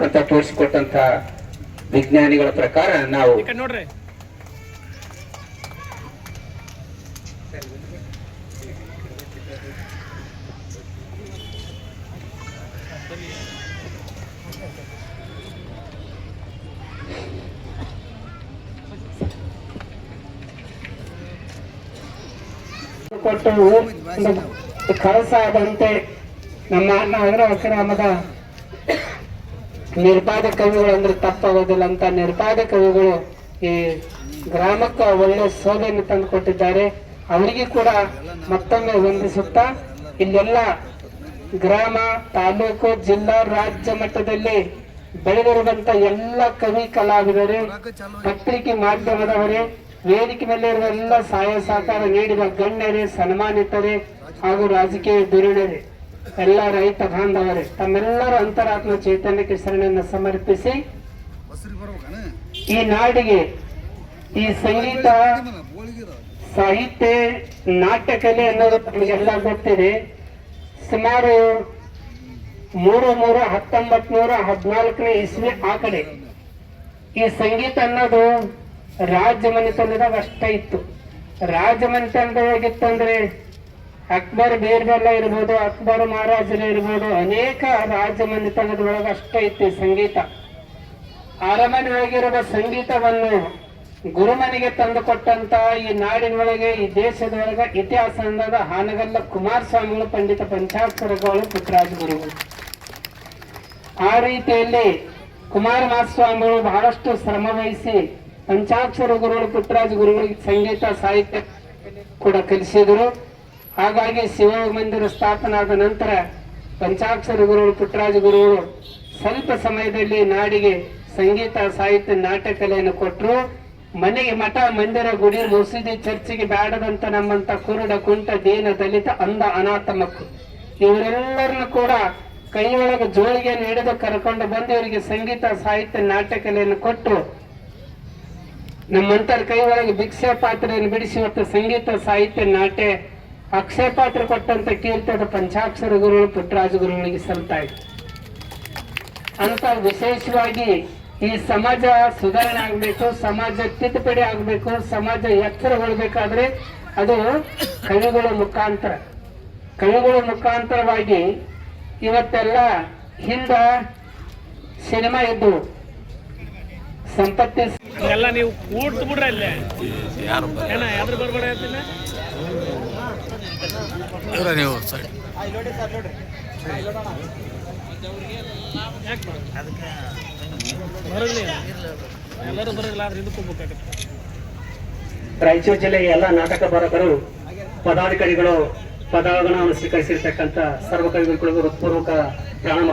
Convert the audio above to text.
ಅಂತಕ್ಕಂಥ ತೋರಿಸಿಕೊಟ್ಟಂತ ವಿಜ್ಞಾನಿಗಳ ಪ್ರಕಾರ ನಾವು ನೋಡ್ರಿ. ಕೊಟ್ಟು ಕಳಸ ಆದಂತೆ ನಮ್ಮ ನಗರ ಗ್ರಾಮದ ನಿರ್ಪಾದ ಕವಿಗಳು ಅಂದ್ರೆ ತಪ್ಪಾಗೋದಿಲ್ಲ ಅಂತ ನಿರ್ಪಾದ ಕವಿಗಳು ಈ ಗ್ರಾಮಕ್ಕೆ ಒಳ್ಳೆ ಸೋಲೆಯನ್ನು ತಂದು ಕೊಟ್ಟಿದ್ದಾರೆ. ಅವರಿಗೆ ಕೂಡ ಮತ್ತೊಮ್ಮೆ ವಂದಿಸುತ್ತಾ, ಇಲ್ಲೆಲ್ಲ ಗ್ರಾಮ, ತಾಲೂಕು, ಜಿಲ್ಲಾ, ರಾಜ್ಯ ಮಟ್ಟದಲ್ಲಿ ಬೆಳೆದಿರುವಂತ ಎಲ್ಲ ಕವಿ ಕಲಾವಿದರು, ಪತ್ರಿಕೆ ಮಾಧ್ಯಮದವರೇ, ವೇದಿಕೆ ಮೇಲೆ ಇರುವ ಎಲ್ಲ ಸಹಾಯ ಸಹಕಾರ ನೀಡಿದ ಗಣ್ಯರೇ, ಸನ್ಮಾನಿತರೇ ಹಾಗೂ ರಾಜಕೀಯ ಧುರೀಣರೇ. ಎಲ್ಲ ರೈತ ಬಾಂಧವರೇ ತಮ್ಮೆಲ್ಲರ ಅಂತರಾತ್ಮ ಚೈತನ್ಯಕ್ಕೆ ಶರಣೆಯನ್ನು ಸಮರ್ಪಿಸಿ ಈ ನಾಡಿಗೆ ಈ ಸಂಗೀತ ಸಾಹಿತ್ಯ ನಾಟ್ಯ ಕಲೆ ಅನ್ನೋದು ನಮಗೆಲ್ಲ ಗೊತ್ತಿದೆ. ಸುಮಾರು ಮೂರು ಮೂರು ಹತ್ತೊಂಬತ್ ನೂರ ಹದಿನಾಲ್ಕನೇ ಇಸ್ವಿ ಆ ಕಡೆ. ಈ ಸಂಗೀತ ಅನ್ನೋದು ರಾಜಮನೆತನದಾಗ ಅಷ್ಟೇ ಇತ್ತು. ರಾಜಮನೆತನದ ಮನೆತನದೊಳಗಿತ್ತಂದ್ರೆ ಅಕ್ಬರ್ ಬೇರ್ಬೆಲ್ಲ ಇರ್ಬೋದು, ಅಕ್ಬರ್ ಮಹಾರಾಜರು ಇರ್ಬೋದು, ಅನೇಕ ರಾಜ್ಯ ಮನೆತನದೊಳಗೆ ಅಷ್ಟೇ ಇತ್ತು ಸಂಗೀತ. ಅರಮನೆ ಒಳಗಿರುವ ಸಂಗೀತವನ್ನು ಗುರುಮನೆಗೆ ತಂದುಕೊಟ್ಟಂತ ಈ ನಾಡಿನೊಳಗೆ, ಈ ದೇಶದೊಳಗೆ ಇತಿಹಾಸ ಅಂದಾಗ ಹಾನಗಲ್ಲ ಕುಮಾರಸ್ವಾಮಿಗಳು, ಪಂಡಿತ ಪಂಚಾಕ್ಷರಗಳು ಪುಟ್ಟರಾಜ ಗುರುಗಳು ಆ ರೀತಿಯಲ್ಲಿ ಕುಮಾರ ಮಹಾಸ್ವಾಮಿಗಳು ಬಹಳಷ್ಟು ಶ್ರಮ ವಹಿಸಿ ಪಂಚಾಕ್ಷರ ಗುರುಗಳು ಪುಟ್ಟರಾಜ ಗುರುಗಳಿಗೆ ಸಂಗೀತ, ಸಾಹಿತ್ಯ ಕೂಡ ಕಲಿಸಿದರು. ಹಾಗಾಗಿ ಶಿವ ಮಂದಿರ ಸ್ಥಾಪನೆ ಆದ ನಂತರ ಪಂಚಾಕ್ಷರ ಗುರುಗಳು, ಪುಟ್ಟರಾಜ ಗುರುಗಳು ಸ್ವಲ್ಪ ಸಮಯದಲ್ಲಿ ನಾಡಿಗೆ ಸಂಗೀತ, ಸಾಹಿತ್ಯ ನಾಟ್ಯ ಕಲೆಯನ್ನು ಕೊಟ್ಟರು ಮನೆಗೆ ಮಠ, ಮಂದಿರ, ಗುಡಿ, ಮಸೀದಿ, ಚರ್ಚಿಗೆ ಬೇಡದಂತ ನಮ್ಮಂತ ಕುರುಡ, ಕುಂಟ, ದೀನ, ದಲಿತ, ಅಂಧ ಅನಾಥ ಮಕ್ಕಳು ಇವರೆಲ್ಲರನ್ನು ಕೂಡ ಕೈಯೊಳಗೆ ಜೋಳಿಗೆಯನ್ನು ಹಿಡಿದು ಕರ್ಕೊಂಡು ಬಂದು ಇವರಿಗೆ ಸಂಗೀತ, ಸಾಹಿತ್ಯ ನಾಟ್ಯ ಕಲೆಯನ್ನು ಕೊಟ್ಟು ನಮ್ಮಂತರ ಒಳಗೆ ಭಿಕ್ಷೆ ಪಾತ್ರೆಯನ್ನು ಬಿಡಿಸಿ ಇವತ್ತು ಸಂಗೀತ, ಸಾಹಿತ್ಯ, ನಾಟ್ಯ ಅಕ್ಷಯ ಪಾತ್ರ ಕೊಟ್ಟಂತ ಕೀರ್ತದ ಪಂಚಾಕ್ಷರ ಗುರುಗಳು ಪುಟ್ಟರಾಜ ಗುರುಗಳಿಗೆ ಸಲ್ತಾ ಇತ್ತು ಅಂತ ವಿಶೇಷವಾಗಿ ಈ ಸಮಾಜ ಸುಧಾರಣೆ ಆಗಬೇಕು ಸಮಾಜ ತಿದ್ದುಪಡಿ ಆಗಬೇಕು ಸಮಾಜ ಎಚ್ಚರಗೊಳ್ಬೇಕಾದ್ರೆ ಅದು ಕವಿಗಳ ಮುಖಾಂತರ. ಕವಿಗಳ ಮುಖಾಂತರವಾಗಿ ಇವತ್ತೆಲ್ಲ ಹಿಂದ ಸಿನಿಮಾ ಇದ್ದು ಸಂಪತ್ತಿ ಎಲ್ಲ ನೀವು ಕೂಡ್ತು ಬಿಡ್ರಿ ಅಲ್ಲೇ. ಏನ ಯಾವ್ದ್ರ ಬರ್ಬೇಡ ಹೇಳ್ತೀನಿ? ಇವರ ನೀವು ಸರಿ. ರಾಯಚೂರು ಜಿಲ್ಲೆಯ ಎಲ್ಲ ನಾಟಕ ಬಾರಕರು ಪದಾಧಿಕಾರಿಗಳು ಪದಾಗಣವನ್ನು ಸ್ವೀಕರಿಸಿರ್ತಕ್ಕಂಥ ಸರ್ವಕವಿಗಳು ಹೃತ್ಪೂರ್ವಕ ಪ್ರಾಣ